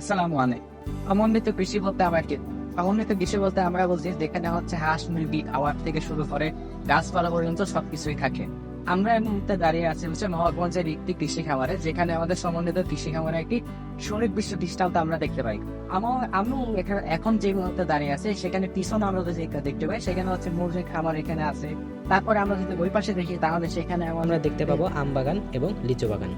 আসসালামু আলাইকুম। সমন্বিত কৃষি বলতে কি সমন্বিত কৃষি বলতে আমরা বলছি, যেখানে হচ্ছে হাঁস, মুরগি থেকে শুরু করে গাছপালা পর্যন্ত সবকিছুই থাকে। আমরা এই মুহূর্তে দাঁড়িয়ে আছি হচ্ছে একটি কৃষি খামারে, যেখানে আমাদের সমন্বিত কৃষি খামারে একটি দৃষ্টান্ত আমরা দেখতে পাই। আমার আমি এখানে এখন যে মুহূর্তে দাঁড়িয়ে আছে, সেখানে পিছনে আমরা একটা দেখতে পাই, সেখানে হচ্ছে মুরগির খামার এখানে আছে। তারপরে আমরা যদি ওই পাশে দেখি, তাহলে সেখানে আমরা দেখতে পাবো আম বাগান এবং লিচু বাগান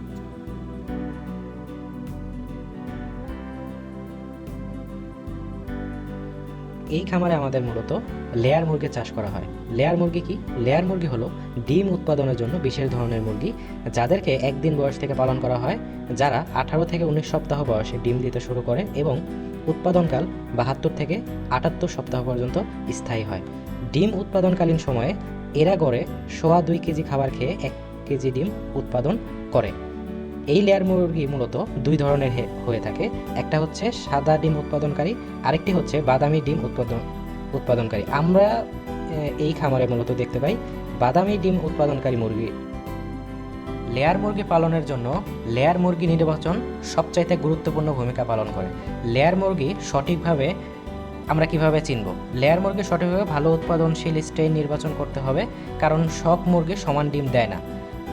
এই খামারে আমাদের মূলত লেয়ার মুরগি চাষ করা হয়। লেয়ার মুরগি কি? লেয়ার মুরগি হলো ডিম উৎপাদনের জন্য বিশেষ ধরনের মুরগি, যাদেরকে একদিন বয়স থেকে পালন করা হয়, যারা আঠারো থেকে উনিশ সপ্তাহ বয়সে ডিম দিতে শুরু করে এবং উৎপাদনকাল বাহাত্তর থেকে আটাত্তর সপ্তাহ পর্যন্ত স্থায়ী হয়। ডিম উৎপাদনকালীন সময়ে এরা গড়ে সোয়া দুই কেজি খাবার খেয়ে এক কেজি ডিম উৎপাদন করে। এই লেয়ার মুরগি মূলত দুই ধরনের হয়ে থাকে। একটা হচ্ছে সাদা ডিম উৎপাদনকারী, আরেকটি হচ্ছে বাদামি ডিম উৎপাদন উৎপাদনকারী। আমরা এই খামারে মূলত দেখতে পাই বাদামি ডিম উৎপাদনকারী মুরগি। লেয়ার মুরগি পালনের জন্য লেয়ার মুরগি নির্বাচন সবচাইতে গুরুত্বপূর্ণ ভূমিকা পালন করে। লেয়ার মুরগি সঠিকভাবে আমরা কীভাবে চিনব? লেয়ার মুরগি সঠিকভাবে ভালো উৎপাদনশীল স্ট্রেন নির্বাচন করতে হবে, কারণ সব মুরগি সমান ডিম দেয় না।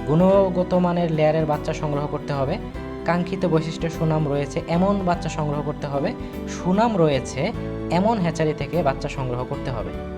গুণগত মানের লেয়ারের বাচ্চা সংগ্রহ করতে হবে। কাঙ্ক্ষিত বৈশিষ্ট্য সুনাম রয়েছে, এমন বাচ্চা সংগ্রহ করতে হবে। সুনাম রয়েছে, এমন হ্যাচারি থেকে বাচ্চা সংগ্রহ করতে হবে।